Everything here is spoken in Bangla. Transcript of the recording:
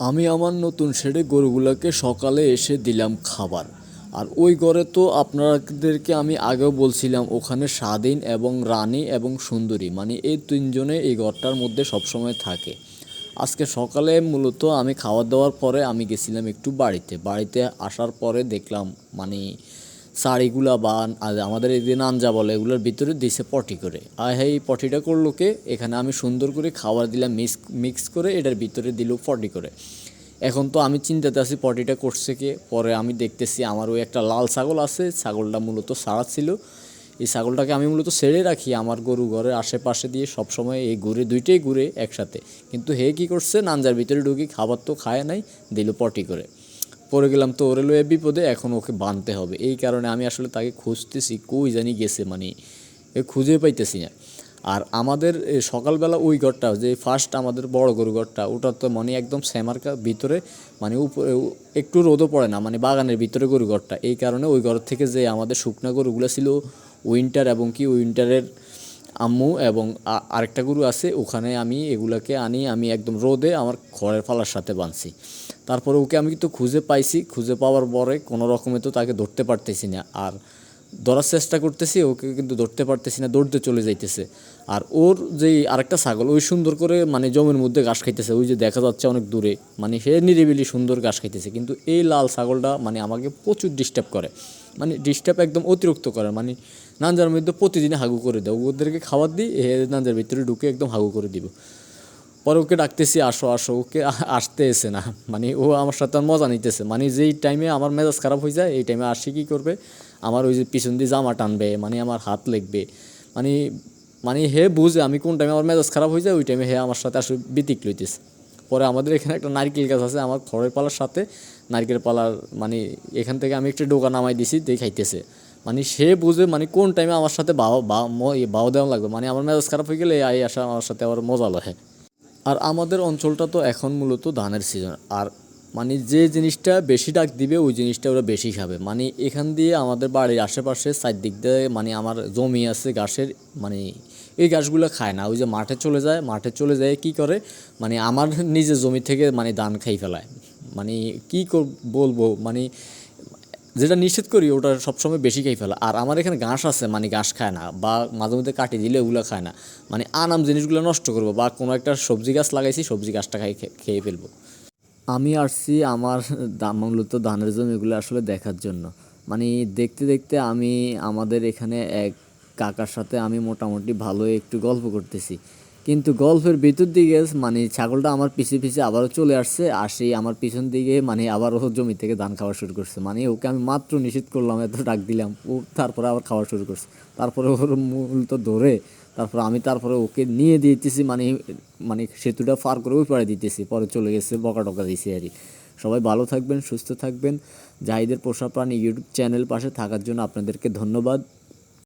আমি আমার নতুন শেডে গরুগুলোকে সকালে এসে দিলাম খাবার। আর ওই ঘরে তো আপনাদেরকে আমি আগেও বলছিলাম, ওখানে স্বাধীন এবং রানী এবং সুন্দরী মানে এই তিনজনে এই ঘরটার মধ্যে সবসময় থাকে। আজকে সকালে মূলত আমি খাওয়া দাওয়ার পরে আমি গেছিলাম একটু বাড়িতে। বাড়িতে আসার পরে দেখলাম মানে শাড়িগুলা বা আমাদের এই যে নানজা বলে, এগুলোর ভিতরে দিছে পটি করে। আর এই পটিটা করল কে? এখানে আমি সুন্দর করে খাবার দিলাম মিক্স মিক্স করে এটার ভিতরে দিল পটি করে। এখন তো আমি চিন্তাতে আছি পটিটা করছে কে? পরে আমি দেখতেছি আমার ওই একটা লাল ছাগল আছে, ছাগলটা মূলত সারা ছিল। এই ছাগলটাকে আমি মূলত ছেড়ে রাখি আমার গরু ঘরের আশেপাশে দিয়ে সবসময় এই ঘুরে, দুইটাই ঘুরে একসাথে। কিন্তু হে কী করছে? নানজার ভিতরে ঢুকি খাবার তো খায় নাই, দিল পটি করে। পড়ে গেলাম তো ওরে লয়ে বিপদে, এখন ওকে বাঁধতে হবে। এই কারণে আমি আসলে তাকে খুঁজতেছি, কই জানি গেছে মানে এ খুঁজে পাইতেছি না। আর আমাদের সকালবেলা ওই ঘরটা, যে ফার্স্ট আমাদের বড় গরু ঘরটা, ওটা তো মানে একদম শ্যামার ভিতরে মানে উপরে একটু রোদও পড়ে না মানে বাগানের ভিতরে গরু ঘরটা। এই কারণে ওই ঘর থেকে যে আমাদের শুকনা গরুগুলো ছিল, উইন্টার এবং কি উইন্টারের আম্মু এবং আরেকটা গরু আছে, ওখানে আমি এগুলাকে আনি, আমি একদম রোদে আমার খড়ের ফালার সাথে বাঁধছি তারপরে ওকে আমি কিন্তু খুঁজে পাইছি, খুঁজে পাওয়ার পরে কোনো রকমে তো তাকে ধরতে পারতেছি না। আর ধরার চেষ্টা করতেছি, ওকে কিন্তু ধরতে পারতেছি না, দৌড়তে চলে যাইতেছে। আর ওর যেই আরেকটা ছাগল, ওই সুন্দর করে মানে জমির মধ্যে ঘাস খাইতেছে, ওই যে দেখা যাচ্ছে অনেক দূরে মানে সে নিরিবিলি সুন্দর ঘাস খাইতেছে। কিন্তু এই লাল ছাগলটা মানে আমাকে প্রচুর ডিস্টার্ব করে। মানে ডিস্টার্ব একদম অতিরিক্ত করে মানে নাঞ্জার মধ্যে প্রতিদিন হাগু করে দেয়। ওদেরকে খাবার দিই, এ নাঞ্জার ভিতরে ঢুকে একদম হাগু করে দিব। পরে ওকে ডাকতেছি, আসো আসো। ওকে আসতে এসে না মানে ও আমার সাথে মজা নিতেছে। মানে যেই টাইমে আমার মেজাজ খারাপ হয়ে যায়, এই টাইমে আসি কী করবে? আমার ওই যে পিছন দিয়ে জামা টানবে মানে আমার হাত লেগবে মানে মানে হে বুঝে আমি কোন টাইমে আমার মেজাজ খারাপ হয়ে যায়, ওই টাইমে হে আমার সাথে আসলে বিতিক লইতেছে পরে আমাদের এখানে একটা নারকেল গাছ আছে, আমার খড়ের পালার সাথে নারকেল পালার মানে এখান থেকে আমি একটা ডোকা নামাই দিছি, দিয়ে খাইতেছে। মানে সে বুঝে মানে কোন টাইমে আমার সাথে বাও বাও দেওয়া লাগবে? মানে আমার মেজাজ খারাপ হয়ে গেলে আই আসা আমার সাথে আবার মজা লহে। আর আমাদের অঞ্চলটা তো এখন মূলত ধানের সিজন আর মানে যে জিনিসটা বেশি ডাক দিবে, ওই জিনিসটা ওরা বেশি খাবে। মানে এখান দিয়ে আমাদের বাড়ির আশেপাশে চারদিক দিয়ে মানে আমার জমি আছে ঘাসের মানে এই গাছগুলো খায় না। ওই যে মাঠে চলে যায়, মাঠে চলে যায় কি করে? মানে আমার নিজের জমি থেকে মানে ধান খাই ফেলায়। মানে কি বলব? মানে যেটা নিষেধ করি, ওটা সবসময় বেশি খেয়ে ফেলা। আর আমার এখানে ঘাস আছে মানে ঘাস খায় না, বা মাঝে মধ্যে কাটি দিলে ওগুলো খায় না। মানে আনাম জিনিসগুলো নষ্ট করব, বা কোনো একটা সবজি গাছ লাগাইছি, সবজি গাছটা খাই খেয়ে ফেলব। আমি আসছি আমার মূলত ধানের জমিগুলো আসলে দেখার জন্য। মানে দেখতে দেখতে আমি, আমাদের এখানে এক কাকার সাথে আমি মোটামুটি ভালো একটু গল্প করতেছি। কিন্তু গল্পের ভিতর দিকে মানে ছাগলটা আমার পিছে পিছে আবারও চলে আসছে, আর সেই আমার পিছন দিকে মানে আবার ও জমি থেকে ধান খাওয়া শুরু করছে। মানে ওকে আমি মাত্র নিষেধ করলাম, এত ডাক দিলাম, ও তারপরে আবার খাওয়া শুরু করছে। তারপরে ওর মূল তো ধরে, তারপরে আমি তারপরে ওকে নিয়ে দিতেছি মানে মানে সেতুটা পার করে ওই পাড়ে দিতেছি, পরে চলে গেছে বকা টকা দিয়েছি আর সবাই ভালো থাকবেন, সুস্থ থাকবেন। জাহিদের পোষা প্রাণী ইউটিউব চ্যানেল পাশে থাকার জন্য আপনাদেরকে ধন্যবাদ।